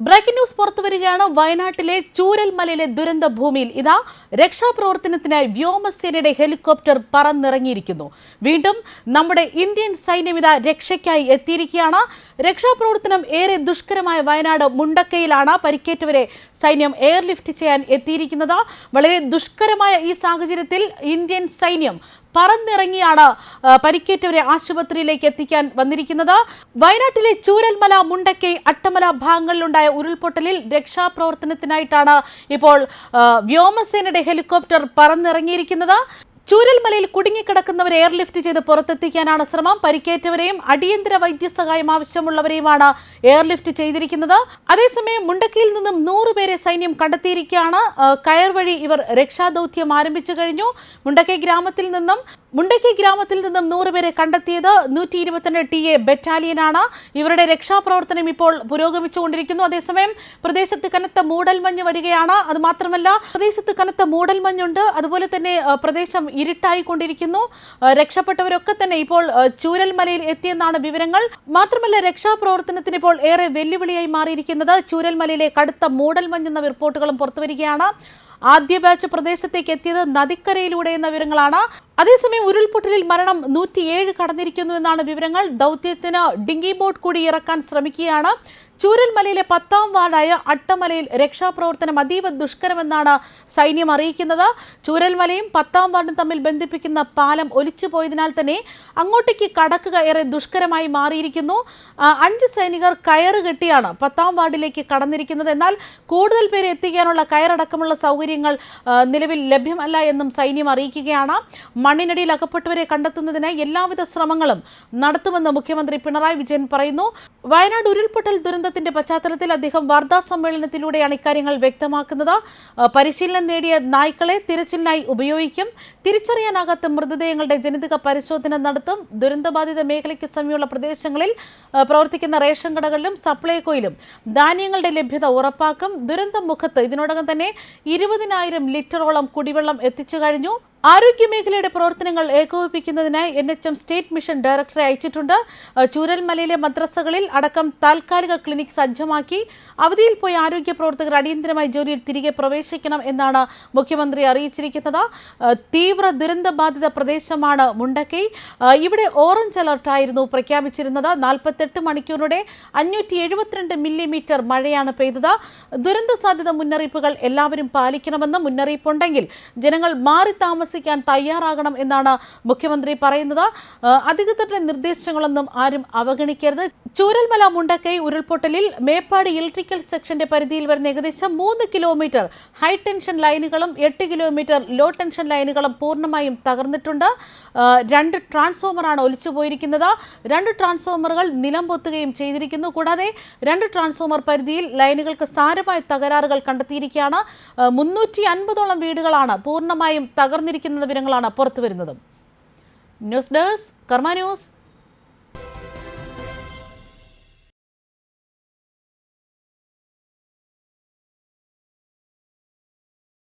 Breaking news പുറത്തു വരികയാണ്. വയനാട്ടിലെ ചൂരൽമലയിലെ ദുരന്ത ഭൂമിയിൽ ഇതാ രക്ഷാപ്രവർത്തനത്തിനായി വ്യോമസേനയുടെ ഹെലികോപ്റ്റർ പറന്നിറങ്ങിയിരിക്കുന്നു. വീണ്ടും നമ്മുടെ ഇന്ത്യൻ സൈന്യം ഇതാ രക്ഷയ്ക്കായി എത്തിയിരിക്കുകയാണ്. രക്ഷാപ്രവർത്തനം ഏറെ ദുഷ്കരമായ വയനാട് മുണ്ടക്കയിലാണ് പരിക്കേറ്റവരെ സൈന്യം എയർലിഫ്റ്റ് ചെയ്യാൻ എത്തിയിരിക്കുന്നത്. വളരെ ദുഷ്കരമായ ഈ സാഹചര്യത്തിൽ ഇന്ത്യൻ സൈന്യം പറന്നിറങ്ങിയാണ് പരിക്കേറ്റവരെ ആശുപത്രിയിലേക്ക് എത്തിക്കാൻ വന്നിരിക്കുന്നത്. വയനാട്ടിലെ ചൂരൽമല മുണ്ടക്കൈ അട്ടമല ഭാഗങ്ങളിലുണ്ടായ ഉരുൾപൊട്ടലിൽ രക്ഷാപ്രവർത്തനത്തിനായിട്ടാണ് ഇപ്പോൾ വ്യോമസേനയുടെ ഹെലികോപ്റ്റർ പറന്നിറങ്ങിയിരിക്കുന്നത്. ചൂരൽമലയിൽ കുടുങ്ങിക്കിടക്കുന്നവരെ എയർലിഫ്റ്റ് ചെയ്ത് പുറത്തെത്തിക്കാനാണ് ശ്രമം. പരിക്കേറ്റവരെയും അടിയന്തര വൈദ്യസഹായം ആവശ്യമുള്ളവരെയുമാണ് എയർലിഫ്റ്റ് ചെയ്തിരിക്കുന്നത്. അതേസമയം മുണ്ടക്കിയിൽ നിന്നും നൂറുപേരെ സൈന്യം കണ്ടെത്തിയിരിക്കുകയാണ്. കയർ വഴി ഇവർ രക്ഷാദൗത്യം ആരംഭിച്ചു കഴിഞ്ഞു. മുണ്ടക്കൈ ഗ്രാമത്തിൽ നിന്നും മുണ്ടക്കി ഗ്രാമത്തിൽ നിന്നും നൂറുപേരെ കണ്ടെത്തിയത് നൂറ്റി ഇരുപത്തിരണ്ട് ടി എ ബറ്റാലിയനാണ്. ഇവരുടെ രക്ഷാപ്രവർത്തനം ഇപ്പോൾ പുരോഗമിച്ചുകൊണ്ടിരിക്കുന്നു. അതേസമയം പ്രദേശത്ത് കനത്ത മൂടൽമഞ്ഞ് വരികയാണ്. അതുമാത്രമല്ല പ്രദേശത്ത് കനത്ത മൂടൽമഞ്ഞുണ്ട്. അതുപോലെ തന്നെ പ്രദേശം ഇരുട്ടായിക്കൊണ്ടിരിക്കുന്നു. രക്ഷപ്പെട്ടവരൊക്കെ തന്നെ ഇപ്പോൾ ചൂരൽമലയിൽ എത്തിയെന്നാണ് വിവരങ്ങൾ. മാത്രമല്ല രക്ഷാപ്രവർത്തനത്തിന് ഇപ്പോൾ ഏറെ വെല്ലുവിളിയായി മാറിയിരിക്കുന്നത് ചൂരൽമലയിലെ കടുത്ത മൂടൽമഞ്ഞ് എന്ന റിപ്പോർട്ടുകളും പുറത്തുവരികയാണ്. ആദ്യ ബാച്ച് പ്രദേശത്തേക്ക് എത്തിയത് നദിക്കരയിലൂടെ എന്ന വിവരങ്ങളാണ്. അതേസമയം ഉരുൾപൊട്ടലിൽ മരണം നൂറ്റിയേഴ് കടന്നിരിക്കുന്നു എന്നാണ് വിവരങ്ങൾ. ദൗത്യത്തിന് ഡിങ്കി ബോട്ട് കൂടി ഇറക്കാൻ ശ്രമിക്കുകയാണ്. ചൂരൽമലയിലെ പത്താം വാർഡായ അട്ടമലയിൽ രക്ഷാപ്രവർത്തനം അതീവ ദുഷ്കരമെന്നാണ് സൈന്യം അറിയിക്കുന്നത്. ചൂരൽമലയും പത്താം വാർഡും തമ്മിൽ ബന്ധിപ്പിക്കുന്ന പാലം ഒലിച്ചു പോയതിനാൽ തന്നെ അങ്ങോട്ടേക്ക് കടക്കുക ഏറെ ദുഷ്കരമായി മാറിയിരിക്കുന്നു. അഞ്ച് സൈനികർ കയറ് കെട്ടിയാണ് പത്താം വാർഡിലേക്ക് കടന്നിരിക്കുന്നത്. എന്നാൽ കൂടുതൽ പേരെ എത്തിക്കാനുള്ള കയറടക്കമുള്ള സൗകര്യങ്ങൾ നിലവിൽ ലഭ്യമല്ല എന്നും സൈന്യം അറിയിക്കുകയാണ്. മണ്ണിനടിയിൽ അകപ്പെട്ടവരെ കണ്ടെത്തുന്നതിന് എല്ലാവിധ ശ്രമങ്ങളും നടത്തുമെന്ന് മുഖ്യമന്ത്രി പിണറായി വിജയൻ പറയുന്നു. വയനാട് ഉരുൾപൊട്ടൽ ദുരന്തത്തിന്റെ പശ്ചാത്തലത്തിൽ അദ്ദേഹം വാർത്താ സമ്മേളനത്തിലൂടെയാണ് ഇക്കാര്യങ്ങൾ വ്യക്തമാക്കുന്നത്. പരിശീലനം നേടിയ നായ്ക്കളെ തിരച്ചിലിനായി ഉപയോഗിക്കും. തിരിച്ചറിയാനാകാത്ത മൃതദേഹങ്ങളുടെ ജനിതക പരിശോധന നടത്തും. ദുരന്തബാധിത മേഖലയ്ക്ക് സമീപമുള്ള പ്രദേശങ്ങളിൽ പ്രവർത്തിക്കുന്ന റേഷൻ കടകളിലും സപ്ലൈകോയിലും ധാന്യങ്ങളുടെ ലഭ്യത ഉറപ്പാക്കും. ദുരന്തമുഖത്ത് ഇതിനോടകം തന്നെ ഇരുപതിനായിരം ലിറ്ററോളം കുടിവെള്ളം എത്തിച്ചു കഴിഞ്ഞു. ആരോഗ്യമേഖലയുടെ പ്രവർത്തനങ്ങൾ ഏകോപിപ്പിക്കുന്നതിനായി N H M state mission ഡയറക്ടറെ അയച്ചിട്ടുണ്ട്. ചൂരൽമലയിലെ മദ്രസകളിൽ അടക്കം താൽക്കാലിക ക്ലിനിക് സജ്ജമാക്കി അവധിയിൽ പോയ ആരോഗ്യ പ്രവർത്തകർ അടിയന്തരമായി ജോലിയിൽ തിരികെ പ്രവേശിക്കണം എന്നാണ് മുഖ്യമന്ത്രി അറിയിച്ചിരിക്കുന്നത്. തീവ്ര ദുരന്തബാധിത പ്രദേശമാണ് മുണ്ടക്കൈ. ഇവിടെ ഓറഞ്ച് അലർട്ടായിരുന്നു പ്രഖ്യാപിച്ചിരുന്നത്. നാൽപ്പത്തെട്ട് മണിക്കൂറിനിടെ അഞ്ഞൂറ്റി എഴുപത്തിരണ്ട് മില്ലിമീറ്റർ മഴയാണ് പെയ്തത്. ദുരന്ത സാധ്യത മുന്നറിയിപ്പുകൾ എല്ലാവരും പാലിക്കണമെന്ന് മുന്നറിയിപ്പുണ്ടെങ്കിൽ ജനങ്ങൾ മാറി താമസിക്കാൻ തയ്യാറാകണം എന്നാണ് മുഖ്യമന്ത്രി പറയുന്നത്. അധികൃതരുടെ നിർദ്ദേശങ്ങളൊന്നും ആരും അവഗണിക്കരുത്. ചൂരൽമല മുണ്ടക്കൈ ഉരുൾപൊട്ടലിൽ മേപ്പാടി ഇലക്ട്രിക്കൽ സെക്ഷന്റെ പരിധിയിൽ വരുന്ന ഏകദേശം മൂന്ന് കിലോമീറ്റർ ഹൈ ടെൻഷൻ ലൈനുകളും എട്ട് കിലോമീറ്റർ ലോ ടെൻഷൻ ലൈനുകളും പൂർണമായും തകർന്നിട്ടുണ്ട്. രണ്ട് ട്രാൻസ്ഫോമറാണ് ഒലിച്ചു പോയിരിക്കുന്നത് രണ്ട് ട്രാൻസ്ഫോമറുകൾ നിലംപൊത്തുകയും ചെയ്തിരിക്കുന്നു. കൂടാതെ രണ്ട് ട്രാൻസ്ഫോമർ പരിധിയിൽ ലൈനുകൾക്ക് സാരമായ തകരാറുകൾ കണ്ടെത്തിയിരിക്കുകയാണ്. മുന്നൂറ്റി അൻപതോളം വീടുകളാണ് പൂർണമായും തകർന്നിരിക്കുന്ന വിവരങ്ങളാണ് പുറത്തുവരുന്നത്. ന്യൂസ് ഡെസ്ക് കർമ്മ ന്യൂസ്